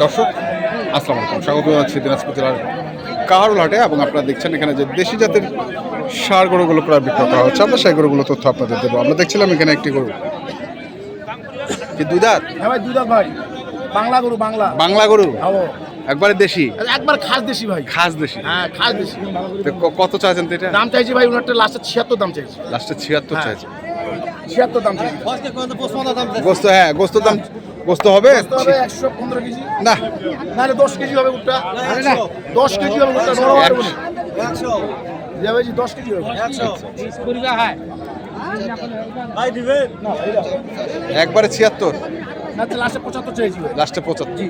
দর্শক আসসালামু আলাইকুম। স্বাগত জানাচ্ছি দিনাজপুর জেলার কাহারুল হাটে এবং আপনারা দেখছেন এখানে যে দেশি জাতের সার গরুগুলো প্রায় বিক্রয় করা হচ্ছে। আমরা সেই গরুগুলো তথ্য আপনাদের দেবো। আমরা দেখছিলাম এখানে একটি গরু। কি দুধার হ্যাঁ ভাই দুধা ভাই। বাংলা গরু বাংলা। বাংলা গরু? খাব একবারে দেশি? একবার খাস দেশি ভাই। খাস দেশি? হ্যাঁ খাস দেশি। কত চাইছেন এটা? দাম চাইছি ভাই ওনারটা লাস্টে ছিয়াত্তর দাম চাইছি। লাস্টে ছিয়াত্তর হ্যাঁ। চাইছে ছিয়াত্তর দাম গোস্ত হ্যাঁ গোস্ত দাম গোস্ত হবে? একশো পনেরো কেজি। না। নাহলে দশ কেজি হবে উঠটা দশ কেজি হবে উঠটা বড় হবে একশো। যে ভাই দশ কেজি হবে। একবারে ছিয়াত্তর। না তো লাস্টে পঁচাত্তর ভাই। লাস্টে পঁচাত্তর।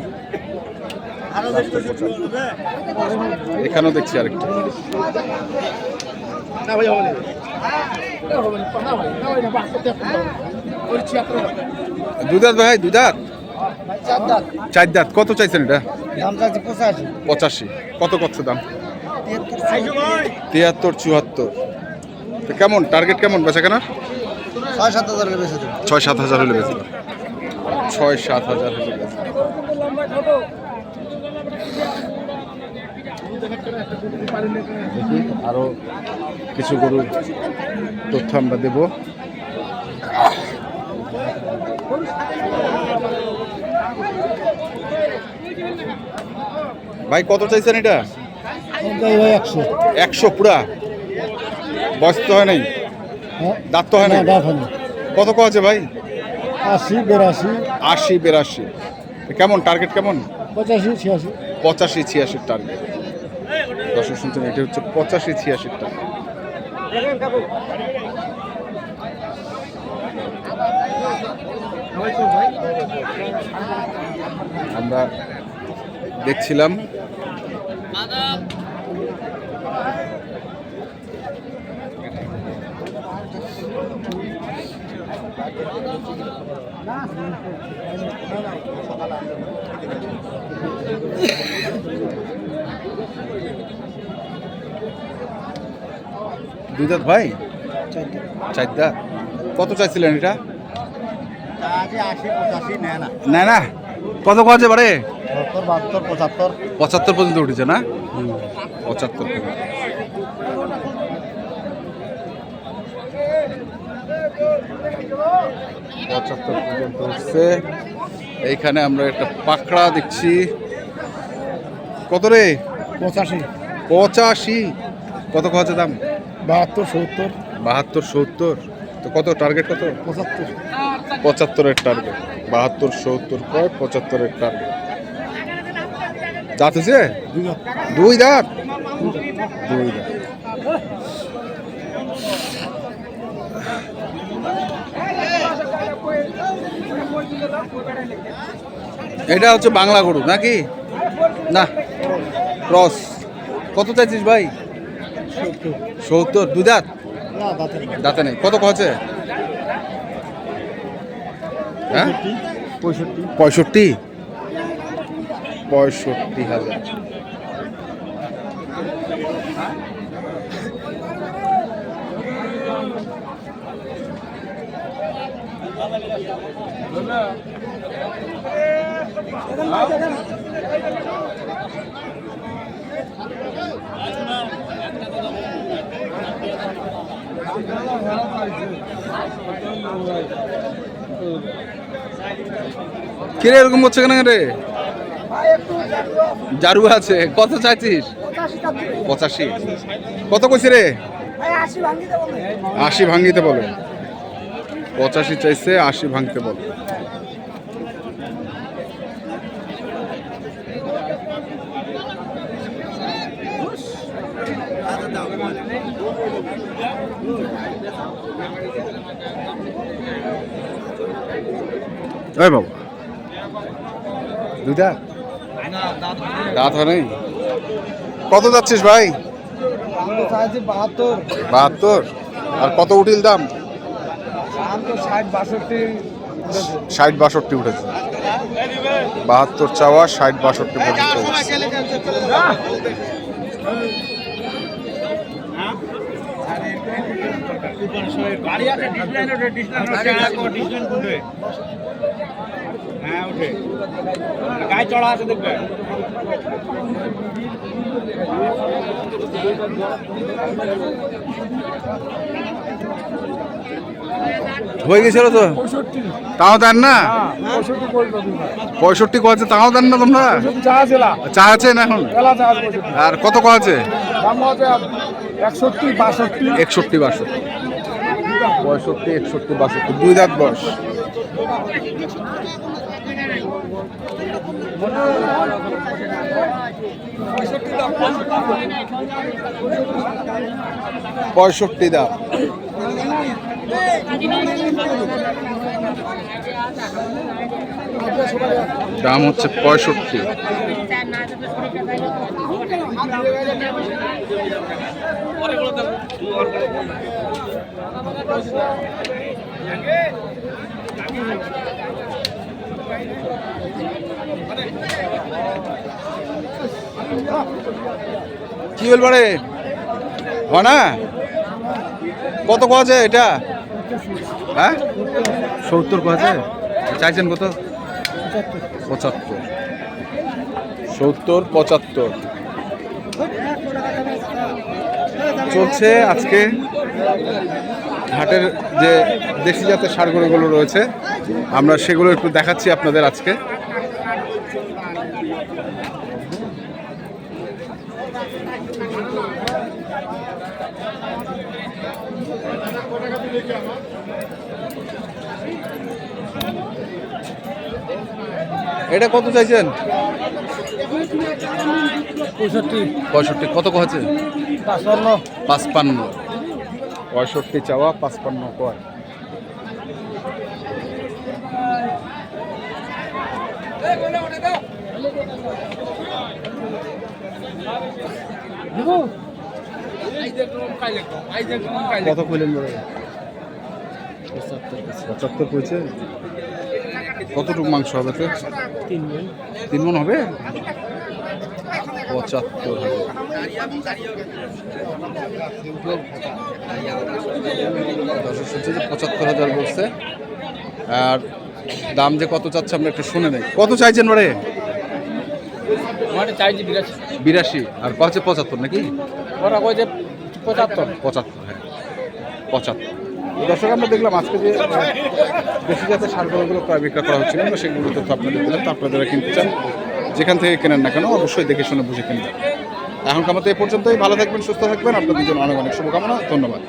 এখানেও দেখছি আরেকটা। না ভাই হবে না ভাই দুধাত? চার দাঁত কত চাইছেন এটা? পঁচাশি। কত কত দাম? তিয়াত্তর চুয়াত্তর। কেমন? টার্গেট কেমন বেচা কেনার? ছয় সাত হাজার বেশি দেবে। ছয় সাত হাজার হলে বেচে ছয় সাত হাজার হলে বেচে। দেখি আরও কিছু গরুর তথ্য আমরা দেব। ভাই কত চাইছেন এটা? ভাই একশো একশো পুরা। বয়স তো হয় নাই? দাঁত তো হয় নাই? কত কো আছে ভাই? আশি বেরাশি। আশি বেরাশি। কেমন টার্গেট কেমন? পঁচাশি ছিয়াশি। পঁচাশি ছিয়াশির টার্গেট দর্শক শুনছেন এটি হচ্ছে পঁচাশি ছিয়াশির টাকা। আমরা দেখছিলাম দুই দাঁত ভাই? চার দাঁত। কত চাইছিলেন এটা? না। না? কত কছে বারে? পঁচাত্তর। পঁচাত্তর পর্যন্ত উঠেছে না? পঁচাত্তর পর্যন্ত। পঁচাত্তর পর্যন্ত উঠছে। এইখানে আমরা একটা পাকড়া দেখছি। কত রে? পঁচাশি। পঁচাশি। কত কছে দাম? বাহাত্তর সত্তর। বাহাত্তর সত্তর। তো কত? টার্গেট কত? পঁচাত্তর। পঁচাত্তরের টার্গেট বাহাত্তর সত্তর কয়? পঁচাত্তরের টার্গেট দাঁত হয়েছে? দুই দাঁত দুই দাঁত এটা হচ্ছে বাংলা গরু নাকি? না ক্রস। কত চাইছিস ভাই? সত্তর। দুই দাঁত দাঁতে নেই। কত কছে হ্যাঁ? পঁয়ষট্টি। পঁয়ষট্টি? পঁয়ষট্টি হাজার। কিরে এরকম করছে কেন রে? জারু আছে কত চাইছিস? পঁচাশি। কত কইছে রে? আশি ভাঙ্গিতে বলে। পঁচাশি চাইছে আশি ভাঙতে বল। বাবা। দুইটা? দাঁত হয় নাই কত যাচ্ছিস ভাই? বাহাত্তর। বাহাত্তর। আর কত উঠিল দাম? ষাট বাষট্টি উঠেছে। বাহাত্তর চাওয়া ষাট বাষট্টি পর্যন্ত ওঠে হ্যাঁ উঠে। গায়ে চড়া আছে দেখবে। হয়ে গেছিল তো? তাও দেন না? পঁয়ষট্টি কো আছে তাও দেন না তোমরা? চা আছে না এখন? আর কত কো আছে একষট্টি, বাষট্টি। একষট্টি বাষট্টি পঁয়ষট্টি, একষট্টি, বাষট্টি, দুই দাঁত বয়স। পঁয়ষট্টি দাম দাম হচ্ছে পঁয়ষট্টি। কি বলব রে হয় না? কত আছে এটা? হ্যাঁ? সত্তর আছে? চাইছেন কত? পঁচাত্তর। সত্তর, পঁচাত্তর। চলছে আজকে হাটের যে দেশি জাতের সার গরুগুলো রয়েছে, আমরা সেগুলো একটু দেখাচ্ছি আপনাদের আজকে। এটা কত চাইছেন? পঁয়ষট্টি। পঁয়ষট্টি। কত আছে পাঁচপান্ন। পাঁচপান্ন। পঁয়ষট্টি চাওয়া পাঁচপান্ন কয়? কত কইলেন বলে? পঁচাত্তর কইছে কতটুকু মাংস হবে তো? তিন মন হবে? পঁচাত্তর হবে। দর্শক পঁচাত্তর হাজার বলছে। আর দাম যে কত চাচ্ছে আমরা একটু শুনে নেই। কত চাইছেন বারে? মানে বিরাশি। বিরাশি। আর পাচ্ছে পঁচাত্তর নাকি? ওরা কই যে পঁচাত্তর। পঁচাত্তর হ্যাঁ। পঁচাত্তর। দর্শক আমরা দেখলাম আজকে যে দেশি জাতের সারগুলো প্রায় বিক্রয় করা হচ্ছিল আমরা সেগুলো তথ্য আপনাদের দিলাম, তো আপনারা কিনতে চান, যেখান থেকে কেনেন না কেন, অবশ্যই দেখে শুনে বুঝে কিনবেন। এখনকার মতো এ পর্যন্তই, ভালো থাকবেন, সুস্থ থাকবেন, আপনাদের জন্য অনেক অনেক শুভকামনা, ধন্যবাদ।